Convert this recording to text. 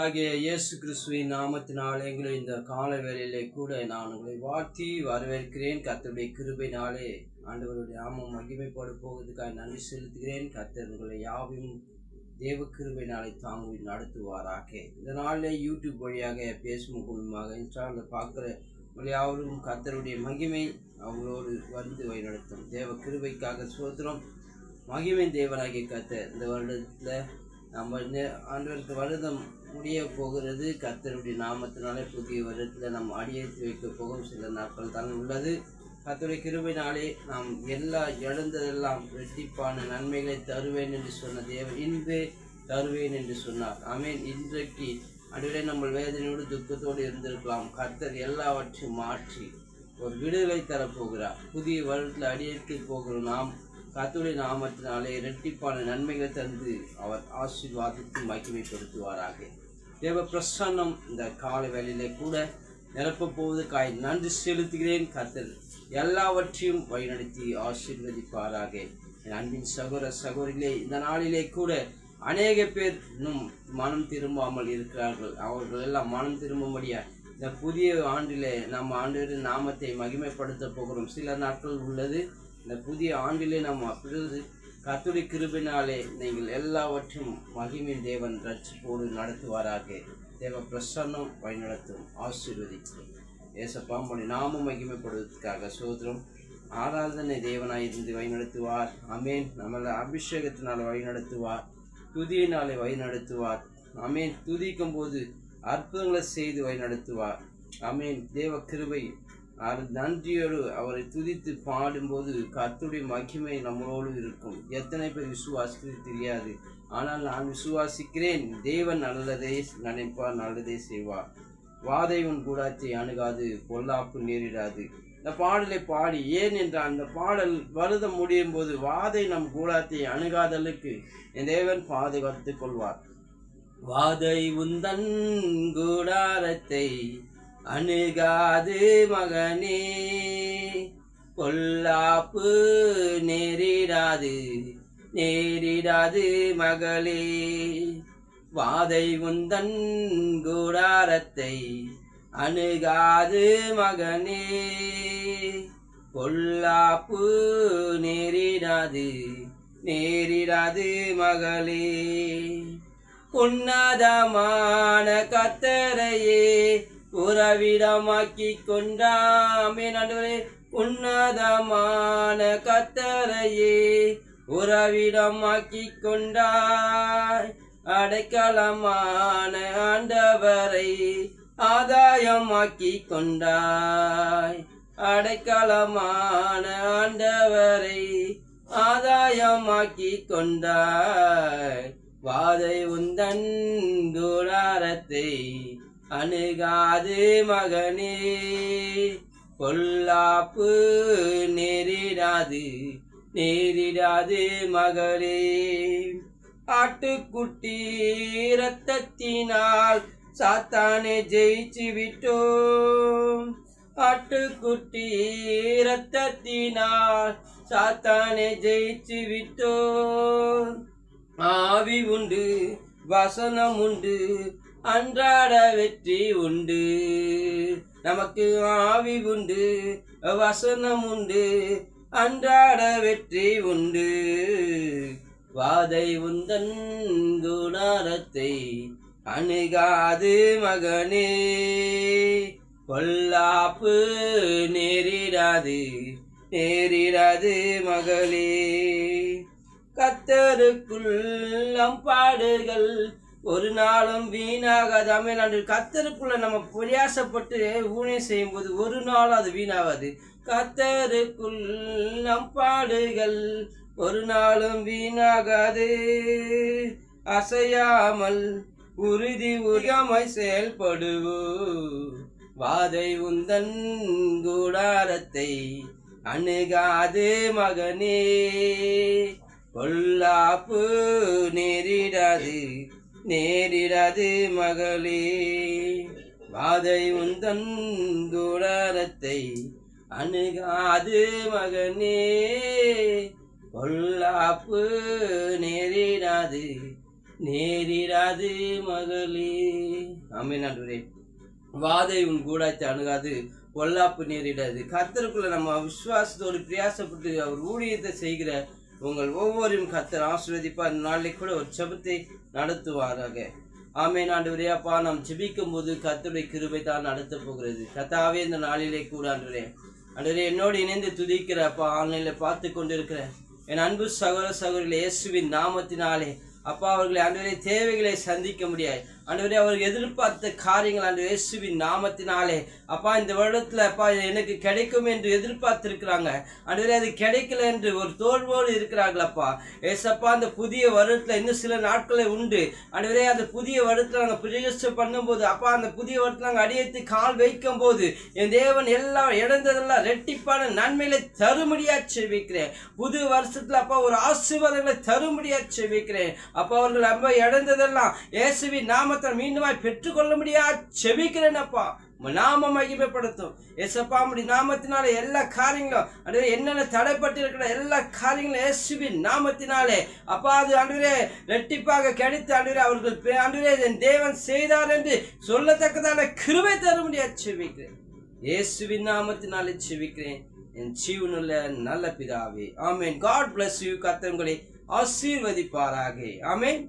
ஆகிய இயேசு கிறிஸ்துவின் நாமத்தினால் எங்களை இந்த கால வேலையிலே கூட நான் உங்களை வாழ்த்தி வரவேற்கிறேன். கர்த்தருடைய கிருபையினாலே ஆண்டவருடைய நாமம் மகிமைப்பட போவதுக்காக நன்றி செலுத்துகிறேன். கத்தர் உங்களை யாவையும் தேவ கிருபையினாலே தாங்கி நடத்துவாராக. இந்த நாளில் யூடியூப் வழியாக பேஸ்புக் மூலமாக இன்ஸ்டாவில் பார்க்குற யாவரும் கர்த்தருடைய மகிமை அவங்களோடு வந்து வழிநடத்தும். தேவ கிருபைக்காக சுதந்திரம் மகிமை தேவனாகிய கர்த்தர் இந்த வருடத்தில் நம்ம ஆண்டவருக்கு வருதம் முடிய போகிறது கத்தருடைய நாமத்தினாலே புதிய வருடத்தில் நாம் அடியெடுத்து வைக்க போகும் சில நாட்கள் தான் உள்ளது. கர்த்தருடைய கிருபினாலே நாம் எல்லா இழந்ததெல்லாம் ரெட்டிப்பான நன்மைகளை தருவேன் என்று சொன்ன தேவன் இன்பே தருவேன் என்று சொன்னார். ஆமென். இன்றைக்கு அடிவரை நம்ம வேதனையோடு துக்கத்தோடு இருந்திருக்கலாம். கர்த்தர் எல்லாவற்றையும் மாற்றி ஒரு விடுதலை தரப்போகிறார் புதிய வருடத்தில் அடியெடுத்து போகிறோம் நாம் கத்துடைய நாமத்தினாலே இரட்டிப்பான நன்மைகளை தந்து அவர் ஆசீர்வாதத்தை மகிமைப்படுத்துவாராக. தேவ பிரசன்னம் இந்த கால வேலையிலே கூட நிரப்பப் போவதற்காய் நன்றி செலுத்துகிறேன். கர்த்தர் எல்லாவற்றையும் வழிநடத்தி ஆசீர்வதிப்பாராக. என் அன்பின் சகோர சகோரிலே இந்த நாளிலே கூட அநேக பேர் இன்னும் மனம் திரும்பாமல் இருக்கிறார்கள். அவர்கள் எல்லாம் மனம் திரும்பும்படியா இந்த புதிய ஆண்டிலே நம்ம ஆண்டு நாமத்தை மகிமைப்படுத்த போகிறோம். சில நாட்கள் உள்ளது இந்த புதிய ஆண்டிலே நாம் அப்பொழுது கத்துடைய கிருபினாலே நீங்கள் எல்லாவற்றையும் மகிமின் தேவன் ரட்சிப்போடு நடத்துவாராக. தேவ பிரசன்னம் வழிநடத்தும் ஆசீர்வதிக்கும். ஏசப்பா மொழி நாமம் மகிமைப்படுவதற்காக சோதரம் ஆராதனை தேவனாய் இருந்து வழிநடத்துவார். அமேன் நம்மளை அபிஷேகத்தினால் வழிநடத்துவார். துதியினாலே வழிநடத்துவார். அமேன் துதிக்கும் போது அற்புதங்களை செய்து வழிநடத்துவார். அமேன் தேவ கிருபை அவர் நன்றியோடு அவரை துதித்து பாடும்போது கத்துடைய மகிமை நம்மளோடு இருக்கும். எத்தனை பேர் விசுவாசிக்கிறது தெரியாது. ஆனால் நான் விசுவாசிக்கிறேன். தேவன் நல்லதே நினைப்பார் நல்லதே செய்வார். வாதை உன் கூடாத்தை அணுகாது பொல்லாப்பு நேரிடாது. இந்த பாடலை பாடி ஏன் என்றால் அந்த பாடல் வருதம் முடியும் போது வாதை நம் கூடாத்தை அணுகாதலுக்கு என் தேவன் பாதுகாத்துக் கொள்வார். வாதை உந்தன் கூடாரத்தை அணுகாது மகனே. பொல்லாப்பு நேரிடாது நேரிடாது மகளே. வாதை உந்தன் கூடாரத்தை அணுகாது மகனே. பொல்லாப்பு நேரிடாது நேரிடாது மகளே. உன்னதமான கத்தரையே உறவிடமாக்கி கொண்டாமே நடுவரே உன்னதமான கத்தரையே. உறவிடமாக்கி கொண்டாய் அடைக்கலமான ஆண்டவரை ஆதாயமாக்கி கொண்டாய். அடைக்கலமான ஆண்டவரை ஆதாயமாக்கி கொண்டாய். வாதை உந்தன் கூடாரத்தை அணுகாது மகனே பொல்லாப்பு நேரிடாது நேரிடாது மகளே. ஆட்டுக்குட்டி இரத்தத்தினால் சாத்தானே ஜெயிச்சு விட்டோம். ஆட்டுக்குட்டி இரத்தத்தினால் சாத்தானே ஜெயிச்சு விட்டோம். ஆவி உண்டு வசனம் உண்டு அன்றாட வெற்றி உண்டு. நமக்கு ஆவி உண்டு வசனம் உண்டு. அன்றாட வெற்றி உண்டு. வாதை உந்தன் குணாரத்தை அணுகாது மகனே. பொல்லாப்பு நேரிடாது நேரிடாது மகளே. கத்தருக்குள்ளம் பாடுகள் ஒரு நாளும் வீணாகாது. தமிழ்நாடு கத்தருக்குள்ள நம்ம பிரயாசப்பட்டு ஊழியம் செய்யும்போது ஒரு நாளும் அது வீணாகாது. கத்தருக்குள் நம் பாடுகள் ஒரு நாளும் வீணாகாது. அசையாமல் உறுதி உரியாமை செயல்படுவோ. வாதை உந்தன் கூடாரத்தை அணுகாது மகனே. பொல்லாப்பு நேரிடாது. நேரிடாது மகளே. வாதை உந்தன் கூடாரத்தை அணுகாது மகனே. பொல்லாப்பு நேரிடாது நேரிடாது மகளே. ஆமென் வாதை உன் கூடாய்த்து அணுகாது பொல்லாப்பு நேரிடாது. கர்த்தருக்குள்ள நம்ம விசுவாசத்தோடு பிரயாசப்பட்டு அவர் ஊழியத்தை செய்கிற உங்கள் ஒவ்வொருவரும் கத்தர் ஆசீர்வதிப்பார். இந்த நாளில் கூட ஒரு செபத்தை நடத்துவாராக. ஆமே ஆண்டவரே அப்பா நாம் ஜெபிக்கும் போது கத்தருடைய கிருபை தான் நடத்த போகிறது. கத்தாவே இந்த நாளிலே கூட ஆண்டவரே. ஆண்டவரே என்னோடு இணைந்து துதிக்கிற அப்பா ஆன்லைனில் பார்த்து கொண்டிருக்கிற என் அன்பு சகோதர சகோதரிகளை இயேசுவின் நாமத்தினாலே அப்பா அவர்களை ஆண்டவரே தேவைகளை சந்திக்க முடியாது ஆண்டவரே அவர் எதிர்பார்த்த காரியங்கள் ஆண்டு இயேசுவின் நாமத்தினாலே. அப்பா இந்த வருடத்தில் அப்பா எனக்கு கிடைக்கும் என்று எதிர்பார்த்துருக்கிறாங்க. ஆண்டவரே அது கிடைக்கல என்று ஒரு தோல்வோடு இருக்கிறாங்களப்பா ஏசப்பா அந்த புதிய வருடத்தில் இன்னும் சில நாட்களே உண்டு. ஆண்டவரே அந்த புதிய வருடத்தில் நாங்கள் பிரதிஷ்டை பண்ணும்போது அப்பா அந்த புதிய வருடத்தில் நாங்கள் அடியெடுத்து கால் வைக்கும் போது என் தேவன் எல்லாம் இழந்ததெல்லாம் ரெட்டிப்பான நன்மைகளை தருமடியாக செவிக்கிறேன் புது வருஷத்தில் அப்பா ஒரு ஆசீர்வாதங்களை தருமடியாக செவிக்கிறேன் அப்பா அவர்கள் அப்பா இழந்ததெல்லாம் இயேசுவின் நாமத்தை மீண்டுமாய் பெற்றுக்கொள்ள முடியா செபிக்கிறேன் அப்பா நாம மகிமைப்படுத்தும். ஏசப்பா அப்படி நாமத்தினாலே எல்லா காரியங்களும் அன்றைய என்னென்ன தடைப்பட்டிருக்கிற எல்லா காரியங்களும் இயேசுவின் நாமத்தினாலே. அப்பா அது அன்றே ரெட்டிப்பாக கிடைத்து அன்றே அவர்கள் அன்றே என் தேவன் செய்தார் என்று சொல்லத்தக்கதான கிருவை தர முடியாது செவிக்கிறேன் இயேசுவின் நாமத்தினாலே செவிக்கிறேன் என் ஜீவனுள்ள நல்ல பிதாவே. ஆமேன். காட் பிளஸ் யூ கத்தவங்களை ஆசீர்வதிப்பாராக. ஆமேன்.